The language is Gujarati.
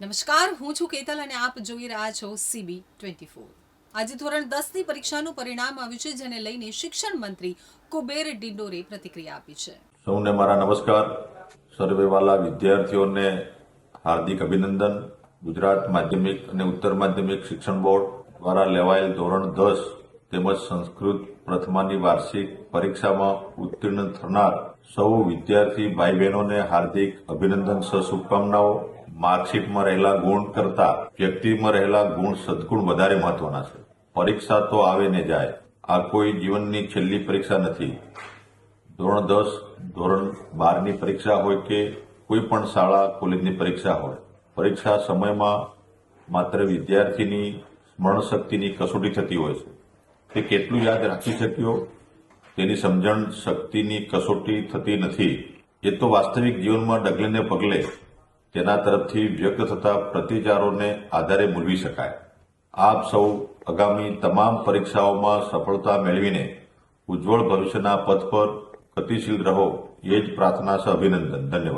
નમસ્કાર, હું છું કેતલ અને આપ જોઈ રહ્યા છો સીબી ટ્વેન્ટી ફોર આજે ધોરણ દસની પરીક્ષાનું પરિણામ આવ્યું છે, જેને લઈને શિક્ષણ મંત્રી કુબેર ડિંડોરે પ્રતિક્રિયા આપી છે. સૌને મારા નમસ્કાર. સર્વેવાલા વિદ્યાર્થીઓને હાર્દિક અભિનંદન. ગુજરાત માધ્યમિક અને ઉત્તર માધ્યમિક શિક્ષણ બોર્ડ દ્વારા લેવાયેલ ધોરણ દસ તેમજ સંસ્કૃત પ્રથમાની વાર્ષિક પરીક્ષામાં ઉત્તીર્ણ થનાર સૌ વિદ્યાર્થી ભાઈ બહેનોને હાર્દિક અભિનંદન સહ શુભકામનાઓ માર્કશીટમાં રહેલા ગુણ કરતા વ્યક્તિમાં રહેલા ગુણ સદગુણ વધારે મહત્વના છે. પરીક્ષા તો આવે ને જાય. આ કોઈ જીવનની છેલ્લી પરીક્ષા નથી. ધોરણ દસ, ધોરણ બારની પરીક્ષા હોય કે કોઈ પણ શાળા, કોલેજની પરીક્ષા હોય. પરીક્ષા સમયમાં માત્ર વિદ્યાર્થીની સ્મરણ શક્તિની કસોટી થતી હોય છે. તે કેટલું યાદ રાખી શક્યો? તેની સમજણ શક્તિની કસોટી થતી નથી. એ તો વાસ્તવિક જીવનમાં ડગલેને પગલે તેના તરફથી વ્યક્ત થતા પ્રતિચારોને આધારે મૂલવી શકાય. આપ સૌ આગામી તમામ પરીક્ષાઓમાં સફળતા મેળવીને ઉજ્જવળ ભવિષ્યના પથ પર ગતિશીલ રહો. એ જ પ્રાર્થના સહ અભિનંદન. ધન્યવાદ.